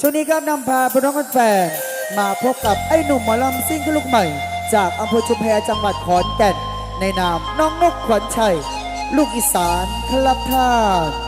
ช่วงนี้ครับนำพาพี่น้องแฟนมาพบกับไอ้หนุ่มหมอลำซิ่งขึ้นลูกใหม่ จากอำเภอชุมแพจังหวัดขอนแก่น ในนามน้องนกขวัญชัย ลูกอีสานคลับท่าน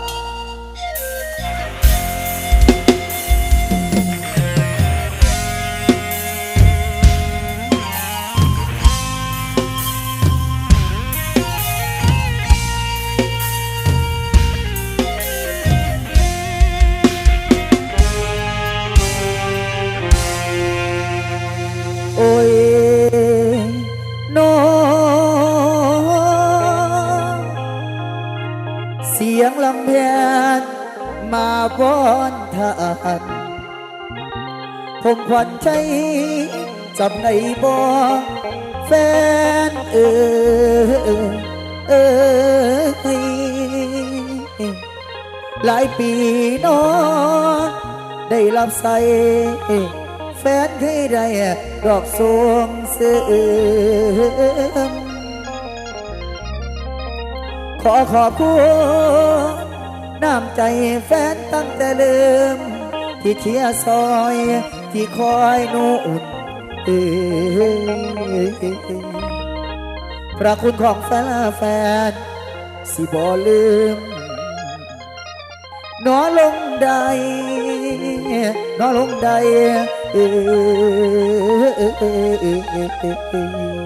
มาป้อนทานผมขวัญใจจำในบ่แฟนเออเออหลายปีน้องได้รับใส่แฟนเคยได้ดอกสวงเสื่อมขอขอบคุณ น้ำใจแฟนตั้งแต่เริ่มที่เชียร์ซอย ที่คอยนูอุ่นพระคุณของแฟนแฟน สิบ่ลืมนอลงใดนอลงใดเออ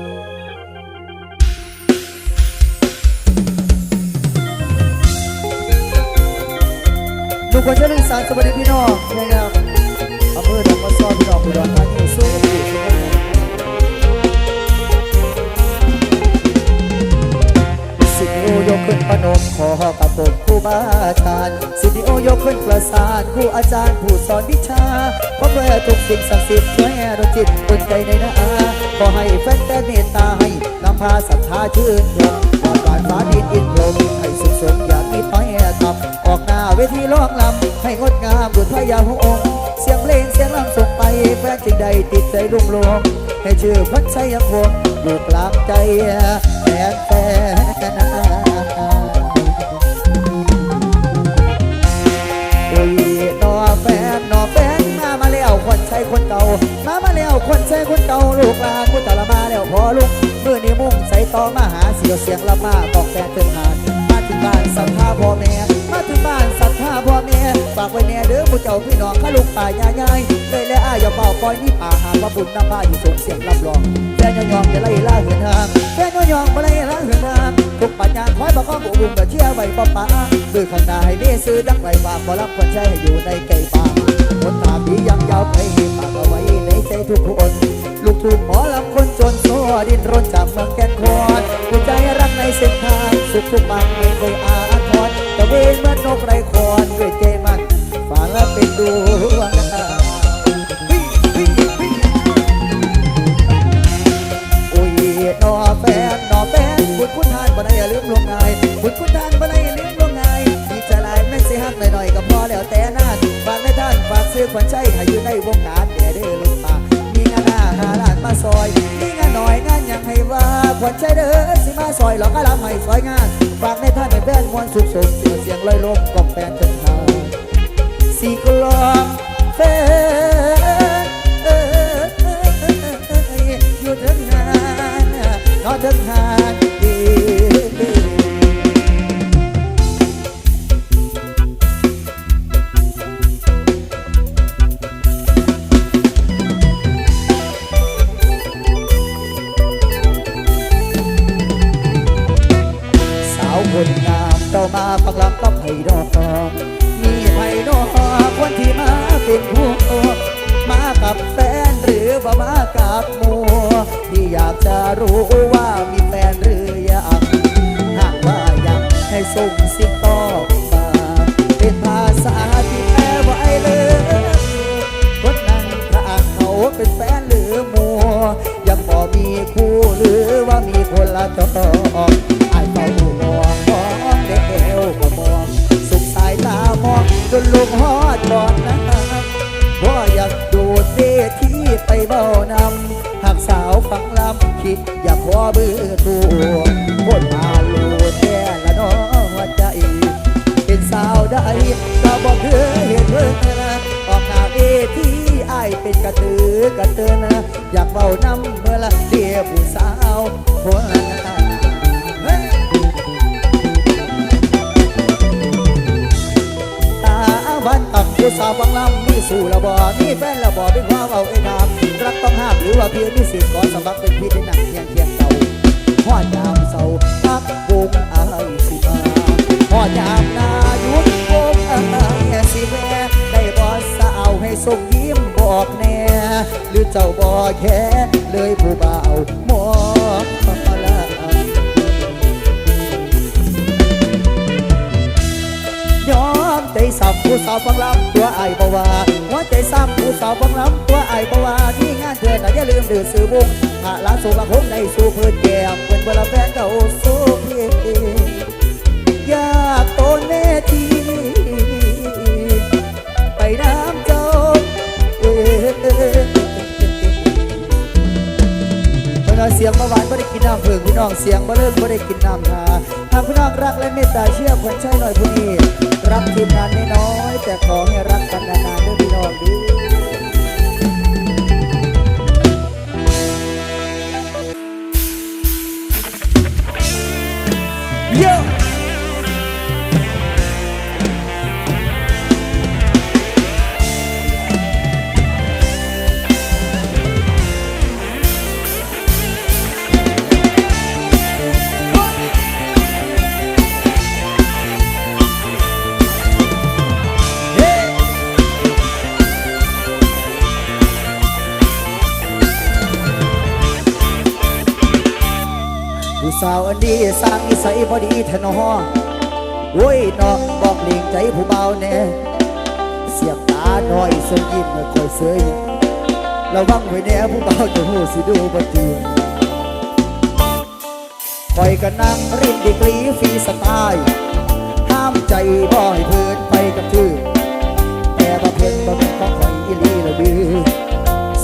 ลูกคนเชิญสารสวัสดีพี่น้องนะครับอำเภอหนองบัวซ้อพี่น้องอุดรธานีสู้กันอยู่สู้กันอยู่สิโอยกขึ้นประนมขอกับผมครูบาอาจารย์สิโอยกขึ้นประสานครูอาจารย์ผู้สอนวิชาเพราะเพื่อทุกสิ่งศักดิ์สิทธิ์ช่วยดวงจิตอุ่นใจในนาขอให้แฟนแต่เมตตาให้นำพาศรัทธาชื่นชม ติดใจรุ่งโรจน์ให้ชื่อพันชัยยังคงอยู่กลางใจแฟนแฟนโอ้ยนอแฟนนอแฟนมามาแล้วคนใช้คนเก่ามามาแล้วคนใช้คนเก่าลูกหลานกูตะละมาแล้วพอลุกมือนี้มุ่งใส่ต่อมาหาเสียวเสียงละมาบอกแฟนเถิงหานมาถึงบ้านศรัทธาพ่อแม่มาถึงบ้าน พ่อแม่ฝากไว้แน่เด้อผู้เจ้าพี่น้องข้าลูกป่ายายายเลยและอ้ายอย่าเป่าปล่อยนี่ป่าหาว่าบุญนำมาอยู่ส่งเสียงรับรองแฟนยองยองอย่าไล่ล่าเหินทางแฟนยองยองมาไล่ล่าเหินทางทุกปัญญาคอยบอกข้อบุบุญกับเชี่ยไว้ป้าป้าด้วยข้างหน้าให้เมีซื้อดังไว้ฝากบ่รับคนใช้ให้อยู่ในไก่ป่าคนตาผียังยาวไปให้ฝากเอาไว้ในใจทุกคนลูกทุ่งหมอลำคนจนโซ่ดินรนจากเมืองแก่นคอนหัวใจรักในเส้นทางสุขทุกบางไม่เคยอา เวนเหมื่อนนกไรคอนด้วยใจมันฝังและเป็นดวงดาววิ่งวิ่งวิ่งโอ้ยนอแฟนนอแฟนคุณคุณทานบ่ได้อย่าลืมลงงายคุณคุณทานบ่ได้อย่าลืมลงงายดีใจหลายแม่สิฮักหน่อยๆก็พอแล้วแต่นาฝากในท่านฝากซื้อขวัญใจให้อยู่ในวงการแด่เด้อลูกป่ามีงานหน้าหาร้า วัญใจเด้อสิมาซอยหลอกกะลำให้ซอยงานฝากในท่านให้แฟนมวนสุขสมเสียงลอยลมกองแฟนเถิดทางสีกลองแฟนอยู่ถึงงานนอถึงหาน กับแฟนหรือว่ามากับหมัวที่อยากจะรู้ว่ามีแฟนหรือยังหากว่ายังให้ส่งสิต่อมาเป็นภาษาที่แปลไอ้เลิฟคนนั้นถ้าเขาเป็นแฟนหรือมัวยังบ่มีคู่หรือว่ามีคนละจองไอ้เฝ้ามองมองเดวก็มองสุขสายตามองจนลูกฮอดบอนนะ เบ้านำหากสาวฟังลำคิดอยากขอเบื่อตัวคนมาลูแย่ละน้อหัวใจ เป็นสาวได้ก็บอกเคยเห็นเพื่อนออกหน้าเวเป็นกระตือกระเตือนนะอยากเบานำเมื่อละเดียผู้สาวหัวนาเฮ้ยตาวันต่ำผู้สาวฟังลำมีสู่ระบอมีแฟนระบอเป็นความเอาไอ้นามรัก ต้องห้ามหรือว่าพี่มีสิทธิ์ขอสมัครเป็นพี่ในหนังเพียงเทียงเก่าหอดยามเสาพักวงอายสิมาหอดยามนายุดวงอายสิแม่ได้บอสาวให้ส่งยิ้มบอกแน่ หรือเจ้าบอแค่เลยผู้บ่าวมองลา ใจสับผู้สาวฟังลำตัวไอ้ายบ่ว่าหัวใจซ้ำผู้สาวฟังลำตัวไอ้าว่าที่งานเธอน่อย่าลืมดื้อซื้อบุ้งหาล้านสู่ละคงในสู่เพื่อนแก้มเพื่อนเวลาแฟนเก่าสู้เพียงอยากโตนเวทีไปน้ำเจ้าเอ้ยเพิ่นเอเสียงเมาหวานไม่ได้กินน้ำเพิ่งพี่น้องเสียงเมาเลิกไม่ได้กินน้ำทาหากพี่น้องรักและเมตตาเชื่อคนใช่หน่อยผู้นี้ รักทีมงานน้อยแต่ขอให้รักกันนานๆด้วยพี่น้องดีางนิสัยพอดีแทนอโอ้ยนอบอกเลียงใจผู้เบาแน่เสียบตาหน่อยส่งยิ้มไม่ค่อยเสยระวังไว้แน่ผู้เบาจะหูสิดูบ่จริงคอยก็นั่งริมดีกรีฟรีสไตล์ห้ามใจบ่ให้เพื่นไปกับทือแต่ว่เพื่นบ่เป็นของคอยอีลีละดื้อ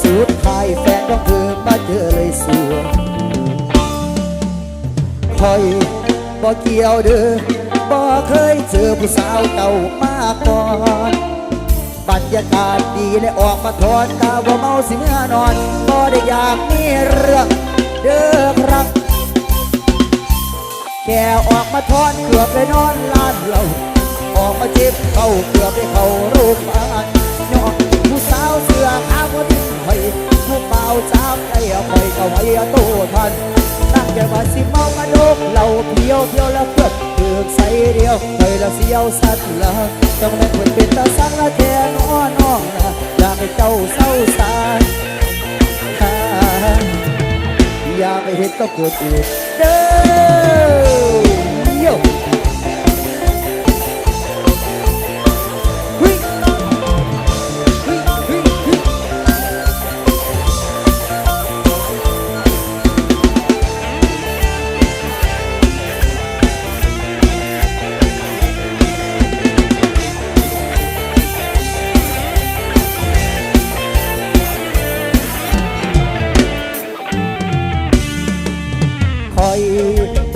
สุดท้ายแฟนของเธอมาเจอเลยเสวยคอย บ่เกี่ยวเด้อบ่เคยเจอผู้สาวเก่ามาก่อนบรรยากาศดีและออกมาทอนกาบ่เมาสิเมื่อนอนบ่ได้อยากมีเรื่องเด้อครับแค่ออกมาทอนเกือบไปนอนลานเราออกมาเจ็บเข้าเกือบไปเข้ารงพยาบาลย้อนผู้สาวเสื้อขาวคนนี้คอยผู้เบาจับได้คอยก็ไว้โตทัน ตั้งใจว่าสิเมากระโดกเราเพียวเพียวแล้วเพื่อเถือกใส่เดียวเคยละเสียวสัตว์ละจังแม่นคนเป็นตาสังละแทนอ้อน้องนะอยากให้เจ้าเศร้าสายอย่าไปเห็นกับคนอื่นเด้อ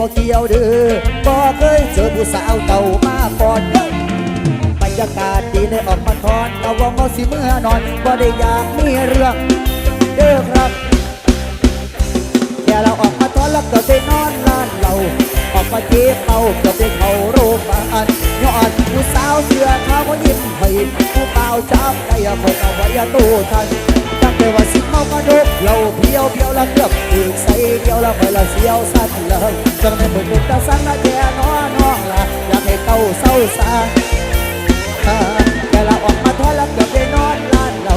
บ่เกี่ยวเด้อบ่เคยเจอผู้สาวเก่ามาก่อนเด้อบรรยากาศดีเลยออกมาทอนเอาว่าเมาสิเมื่อนอนบ่ได้อยากมีเรื่องเด้อครับแค่เราออกมาทอนแล้วก็ได้นอนร้านเราออกมาเจ็บเอาก็ได้เข้าโรงพยาบาลยอนผู้สาวเสื้อขาวเขายิ้มให้ผู้เปล่าจับได้คอยเอาไว้ตู้ทันตั้งแต่ว่าสิ มากระดกเราเพียวเพียวละเกือบถึงใส่เดียวละคอยละเสียวสัตว์เลยจังในมือกุตาสังละแค่น้อน้องละอยากให้เต้าเศร้าสาแต่ละออกมาทอดแล้วเกือบได้นอนล้านเรา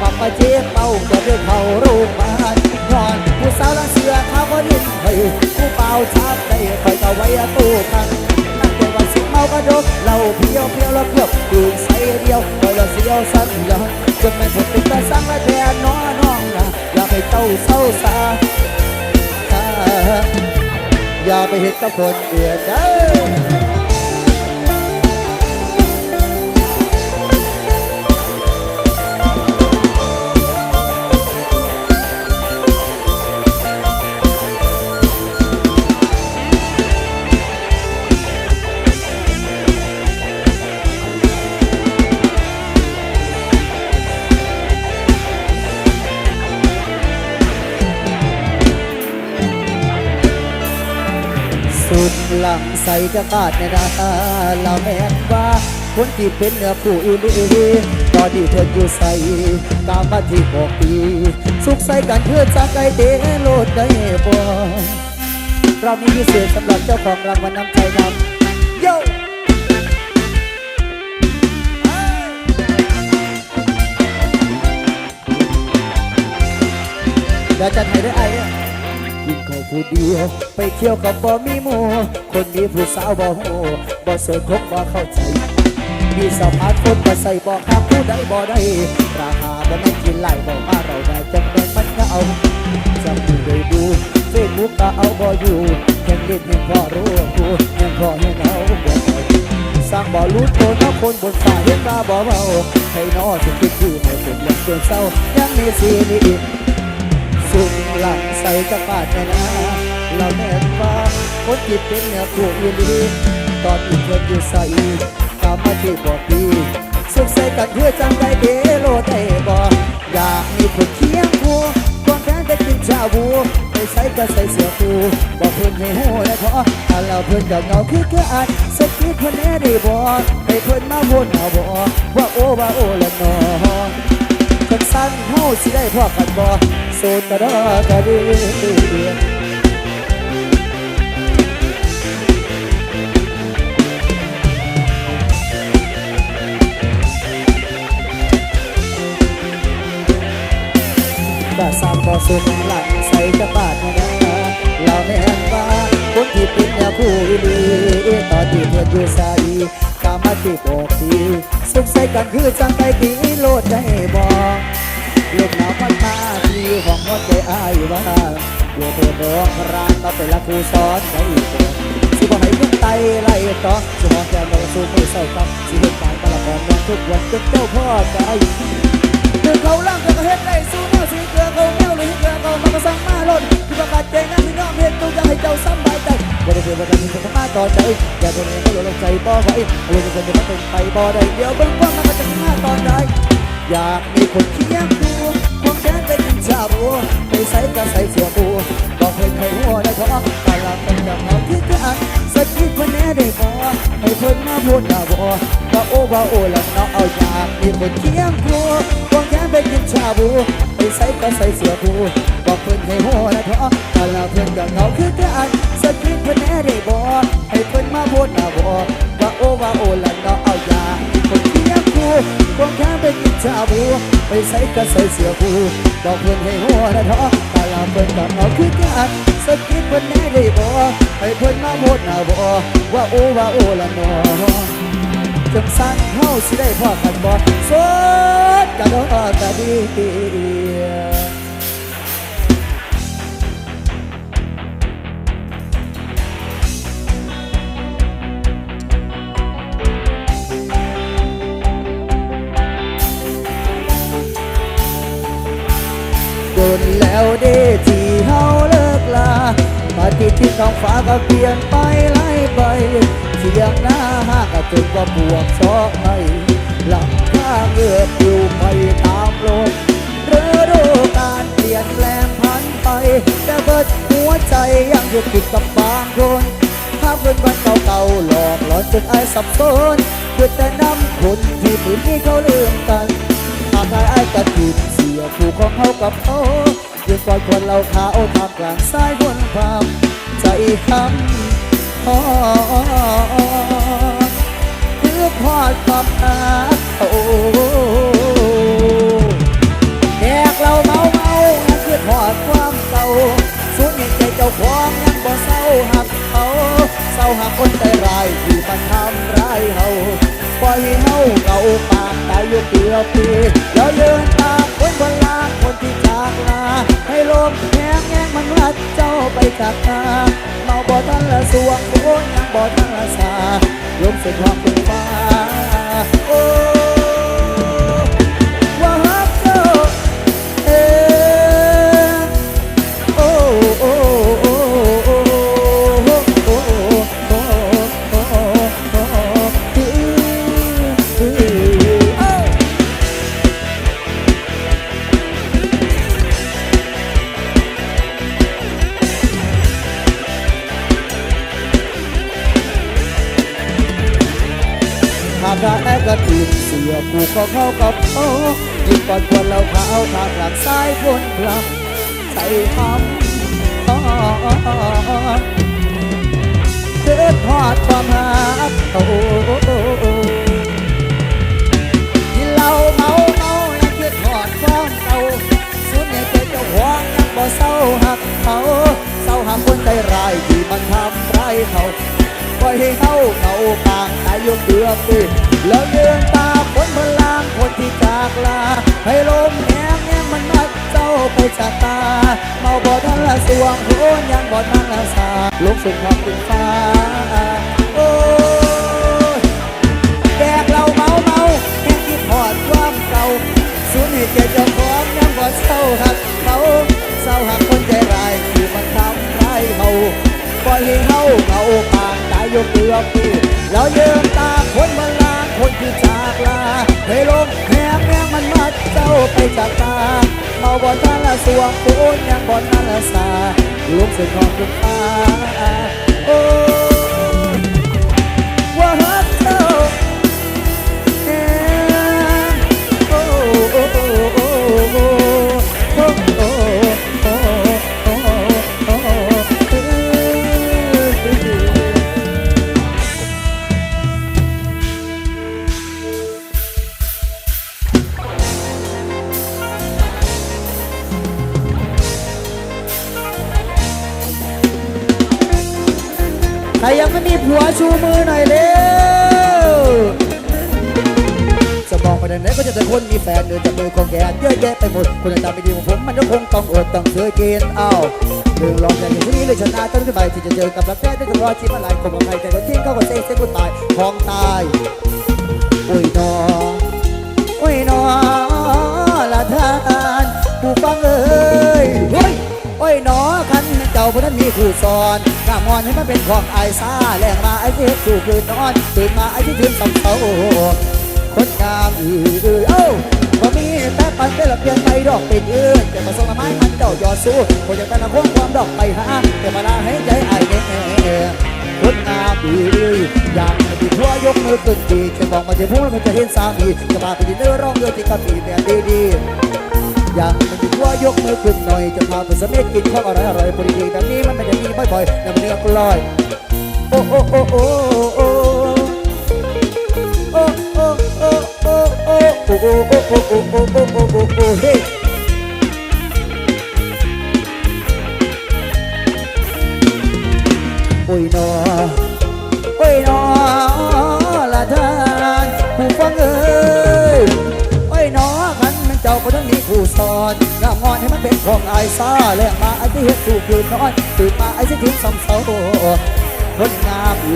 ปากมาเจ็บเป่าเกือบได้เขารงพยาบาลนอนผู้สาวละเสือขาวก็นิ่มให้ผู้เป่าชับได้คอยเอาไว้ตู้ทันตั้งแต่ว่าสิเมากระดกเราเพียวเพียวละเกือบถึงใส่เดียวคอยละเสียวสัตว์เลยจนแม่ผมเป็นตาสังและแทนน้อน้อ จ้าเศร้าสาอ่าอย่าไปเห็นกับคนอื่นเด้อ สุดหลังใส่กระบาดในนาเราแม่ว่า คนที่เป็นเนื้อผู้อีลีตอนที่เธออยู่ใส่ตามมาที่บอกปีสุขใส่กันเพื่อจากไกลเดโลดได้บ่เรามีพิเศษสำหรับเจ้าของรางวัลน้ำใจนำโยเดี๋ยวจะให้ได้ไอ้อะกินข้าว ผู้เดียว ไปเที่ยวกับบ่มีหมู่คนมีผู้สาวบ่หูบ่เสยคบบ่เข้าใจ มีสมาร์ทโฟนก็ใส่บ่ข้ามผู้ใดบ่ได้ ราคาบ่แม่นกินไหลบ่มาเราได้จังแม่นมันก็เอาจำผู้ได้ดูเฟซบุ๊กก็เอาบ่อยู่แข่งเล่นยังพอรู้กูยังพอให้เอาบ่สร้างบ่รู้ตัวน้าคนบนฟ้าเห็นมาบ่เบาให้นอสิคิดคือให้เป็นเรื่องเกินเศร้ายังมีสีนี้อีก หลังใส่กระปาดแม่นาเราแม่นว่าคนที่เป็นเนื้อผู้อีหลีตอนที่เพื่อนอยู่ใส่ตามมาที่บอกดีสุขใส่กันเพื่อจังได้เดโลได้บ่อยากมีคนเคียงคู่ควงแขนได้กินชาบูไปใส่ก็ใส่เสื้อคู่บอกเพื่อนให้หูและพอถ้าเราเพื่อนจะเงาคือแค่อาจสักทีเพื่อนแน่ได้บ่ให้เพื่อนมาวนเอาบ่ว่าโอ้ว่าโอ้ละนอ จังสั้นเฮาสิได้พอกันบ่โสดกระดอกระเดียก็สามบ่สุดหลังใส่กระบาดนะเราแม่นว่าคนที่เป็นยาคู่อีหลีตอนที่เพื่อนอยู่ใส่กา อาที่บอกทีสุขใสกันคือจังไปตีโลดได้บ่ลูกหนาวมันมาที่ห้องหัวใจอายว่าอยู่เธอร้องรานมาเป็นละครูสอนใจก่อนสิบ่ให้ลูกไตไล่ต่อสิมองแก้มเราสู้มือเศร้าครับสิเห็นการตละครทุกวันจนเจ้าพ่อใจ เขาล่างเธอก็เฮ็ดได้สู้มาสีเกลือเขาแมวหรือเกลือเขามันก็สั่งมาล้นที่ประกาศใจนั้นที่น้องเห็นตัวจะให้เจ้าสบายใจอย่าได้เพื่อว่าจะมีคนมาต่อใจอย่าตัวเองไม่หลงใจบ่ไหวอารมณ์เป็นคนจะเป็นไปบ่ได้เดี๋ยวเบิ่งว่ามันก็จะมาต่อใจอยากมีคนเคียงคู่ ชาบูไปใส่ก็ใส่เสื้อบูบอกเพิ่นให้หัวได้ท้องแต่ละคนจะเอาที่จะอันสักทีเพิ่นแน่ได้บ่ให้เพิ่นมาพูดด่าบ่ว่าโอ้ว่าโอ้แล้วเนาะเอาอยากมีคนเคียงคู่ควงแขนไปกินชาบูไปใส่ก็ใส่เสื้อบูบอกเพิ่นให้หัวได้ท้องแต่ละเพิ่นก็เหงาคือจะอันสักทีเพิ่นแน่ได้บ่ให้เพิ่นมาพูดด่าบ่ ว่าโอว่าโอแล้วเนาะเอายาคนเคียงคู่ควงแขนไปกินชาบูไปใส่ก็ใส่เสื้อผูบอกเพื่อนให้หัวนะท้อตาลาเพื่อนก็เอาคือกันสักทีเพื่อนแน่ได้บ่ให้เพื่อนมาหมดหน้าบ่ว่าโอว่าโอละนอจังสั้นเฮาสิได้พ่อกันบ่สดกะดอกกะดี นแล้วเด้ที่เฮาเลิกลาปฏิทินท้องฟ้าก็เปลี่ยนไปไล่ไปเสียงหน้าหาก็จนว่าบวกซอกให้หลังข้าเงือกอยู่ไปตามลมฤดูกาลเปลี่ยนแปลงพันไป แต่เบิดหัวใจยังอยู่ติดกับบางคนภาพเงินวันเก่าๆหลอกหลอนจนไอ้สับสนเกิดแต่น้ำคนที่ปืนนี้เขาลืมกัน ทายไอ้กระติดเสียผูกของเขากับเขายืนกอนคนเราขาวทำกลางสายบนความใจคำอ๋อคือพอดความนาโอ้ จากตาเมาบ่ทันละสวงโอ้ยยังบ่ทันละสาลมเสียความเป็นฟ้า เข้ากับเขาอีกก่อนควรเราขาวทางหลักสายบนพลังใจทำอ๋อเกิดทอดความหักเขากินเหล้าเมาเมาแล้วคิดหอดความเก่าสุดในใจเจ้าของยังบ่เศร้าหักเขาเศร้าหักคนใจร้ายที่มันทำร้ายเขาปล่อยให้เขาเขาปางตายยกเดือบปีแล้วเดินตาคนพลางคน ที่จากลา ให้ลมแหงแหงมันมัดเจ้าไปจากตา เมาบ่ทันละสวงโหนยังบ่ทันละสาลงสุดความเป็นฟ้า โอ้ยแดกเราเมาเมาแค่คิดหอดความเก่าสูญให้แก่เจ้าของยังบ่เศร้าหักเขาเศร้าหักคนใจร้ายที่มันทำร้ายเขาปล่อยให้เขาเขาปากตายยกเรือปีเราเยืนตาคนมาลางคนที่จากลาให้ลม แหงแหงมันมัดเจ้าไปจากตาเมาบ่ทันละสวงปูนยังบ่ทันละสาลุกเส้นนอนคุณตาโอ้ นเอาเรื่องลองอย่างนี้เลยชนะตั้งแต่ใบที่จะเจอกับรักแท้ได้ตลอดชีพอะไรคนของใครแต่ก็ทิ้งเขาก็เซ็งเซ็งกูตายของตายโอ้ยนอโอ้ยนอละทานผู้ฟังเอ้ยเฮ้ยโอ้ยนอคันเจ้าพนั้นมีคู่สอนข้ามอนให้มันเป็นของไอ้ซาแรงมาไอ้ที่สู่คืนนอนตื่นมาไอ้ที่ถึงสองเสาคนงามอืออือเอ้าบ่มี แต่ปันเป็นละเพียงไปดอกเป็นอื่นแต่มาส่งละไม้มันเจ้ายอดสู้คนอยากเป็นละพวงความดอกไปหาแต่มาลาให้ใจไอ้แน่คนงามอืออือยากให้ดีทั่วยกมือขึ้นดีจะบอกมาจะพูดมันจะเห็นสามีจะมาไปดินเนอร์ร้องเรือที่กะปีแบบดีๆอยากให้ดีทั่วยกมือขึ้นหน่อยจะพาไปสมิธกินข้าวอร่อยอร่อยพอดีๆแบบนี้มันไม่ได้มีบ่อยๆแต่มันเรียกลอยโอ้โอ้โอ้โอ้ โอ้โอ้โอ้โอ้โอ้โอ้โอ้โอ้โอ้เฮ้โอ้ยนอโอ้ยนอละท่านผู้ฟังเอ้ยโอ้ยนอคันมันเจ้าก็ต้องมีผู้สอนงามงอนให้มันเป็นของอายซาแลกมาไอ้ที่เฮ็ดถูกยืนนอนตื่นมาไอ้ที่ถึงสองเสาคนงามอื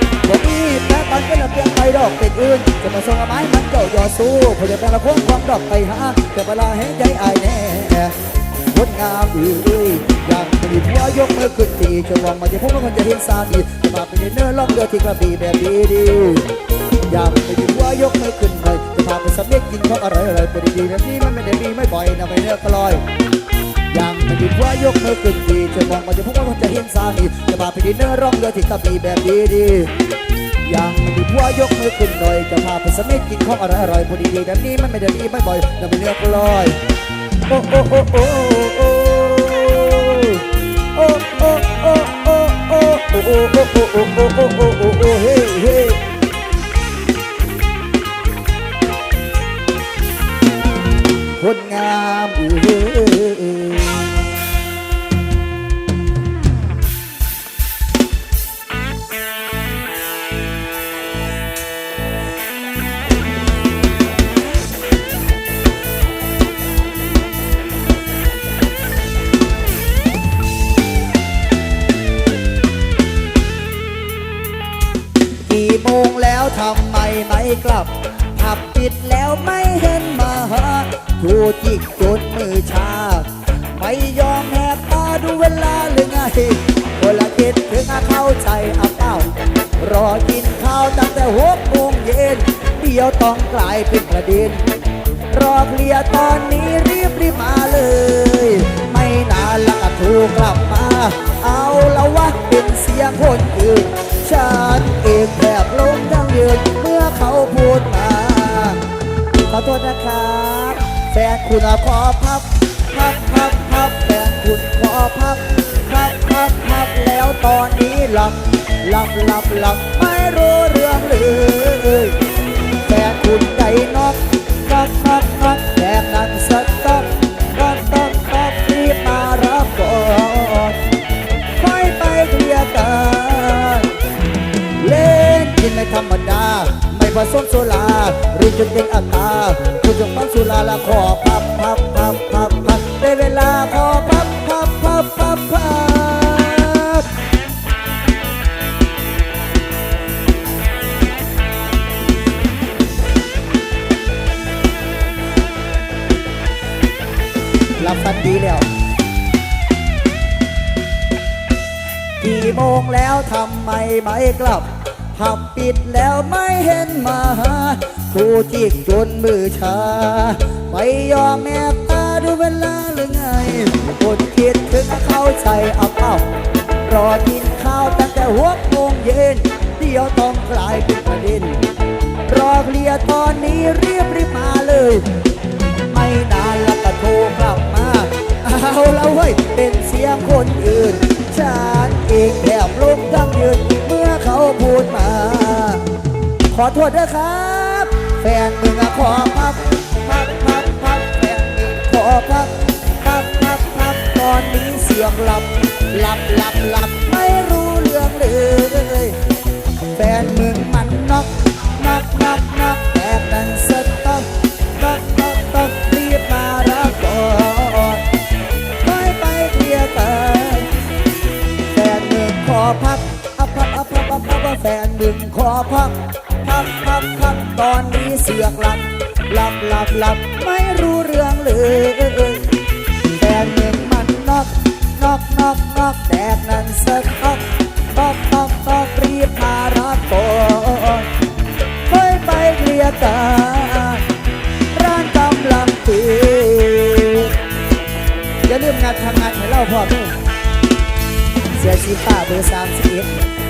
อ บ่มีแพ้ปันเป็นระเบียงไปดอกเป็นอื่นจะมาส่งไม้มันเจ้ายอสู้พอจะแต่ละคงความดอกไปหาแต่เวลาเห็นใจอายแน่คนงามอืออยากมีผัวยกมือขึ้นดีจะหวังมาจะพบว่ามันจะเห็นสามีจะมาเป็นเนื้อล่องเรือที่กระบี่แบบดีดีอยากมีผัวยกมือขึ้นหน่อยจะพาไปสำเร็จกินของอร่อยอร่อยพอดีๆแบบนี้มันไม่ได้มีไม่บ่อยนะไม่เนื้อกลอย ยังไม่ดีว่ายกมือขึ้นดีจะมองมาจะพบว่ามันจะเห็นสามีจะมาไปดินเนอร์ร่องเรือที่กระบี่แบบดีดียังไม่ดีว่ายกมือขึ้นหน่อยจะพาไปสมิธกินของอร่อยอร่อยพอดีๆแบบนี้มันไม่ได้ดีไม่บ่อยแต่ไม่เลือกลอยโอ้โอ้โอ้โอ้โอ้โอ้โอ้โอ้โอ้โอ้โอ้โอ้โอ้โอ้โอ้โอ้โอ้โอ้โอ้เฮ้เฮ้คนงามอือ กลับผับปิดแล้วไม่เห็นมาหาถูกจิกจนมือชา ไม่ยอมแหกตาดูเวลาหรือไงคนละคิดถึงอาเข้าใจอาเป้ารอกินข้าวตั้งแต่หกโมงเย็นเดี๋ยวต้องกลายเป็นประเด็นรอเคลียตอนนี้รีบรีบมาเลย ไม่นานแล้วก็ถูกกลับมา เอาละวะเป็นเสียงคนอื่นฉันเองแทบล้ มทั้งยืนเมื่อเขาพูดมา ขอโทษนะครับแฟนคุณขอพับพับพับพับแฟนคุณขอพับพับพับพับแล้วตอนนี้หลับหลับหลับหลับไม่รู้เรื่องเลยแฟนคุณใจนอกน็อกน็อกน็อกแบบนั้นสต๊อก กินไม่ธรรมดา ไม่ผสมโซลาหรือจุดเด่นอัตราคุณจงฟังสุราละขอพับพับพับพับพับได้เวลาขอพับพับพับพับพับหลับฝันดีแล้วกี่โมงแล้วทำไมไม่กลับ ผับปิดแล้วไม่เห็นมาหาคู่จิกจนมือชาไม่ยอมแอบตาดูเวลาหรือไงคนคิดถึงเขาใจอับอับรอกินข้าวตั้งแต่หัวโมงเย็นเดี๋ยวต้องกลายเป็นประเด็นรอเคลียตอนนี้รีบรีบมาเลย ไม่นานแล้วก็โทรกลับมา เอาแล้วเว้ยเป็นเสียงคนอื่นฉันเองแทบล้มทั้งยืนเมื่อเขาพูดมา ขอโทษด้วยครับ แฟนมึงอะขอพับพับพับพับแฟนมึงขอพับพับพับพับตอนนี้เสียงหลับหลับหลับหลับไม่รู้เรื่องเลย แฟนมึงมันน็อกน็อกน็อกน็อก พักอัพพักอัพพักอัพพักแฟนมึงขอพักพักพักพักตอนนี้เสือกหลับหลับหลับหลับไม่รู้เรื่องเลยแฟนมึงมันนอกนอกนอกนอกแต่นั้นสต๊อกตอกตอกตอกรีบมารับก่อนค่อยไปเคลียร์กันร้านกำลังปิดอย่าลืมงานทำงานให้เราพร้อมด้วย เสียชีฟ้าเบอร์สามสิบเอ็ด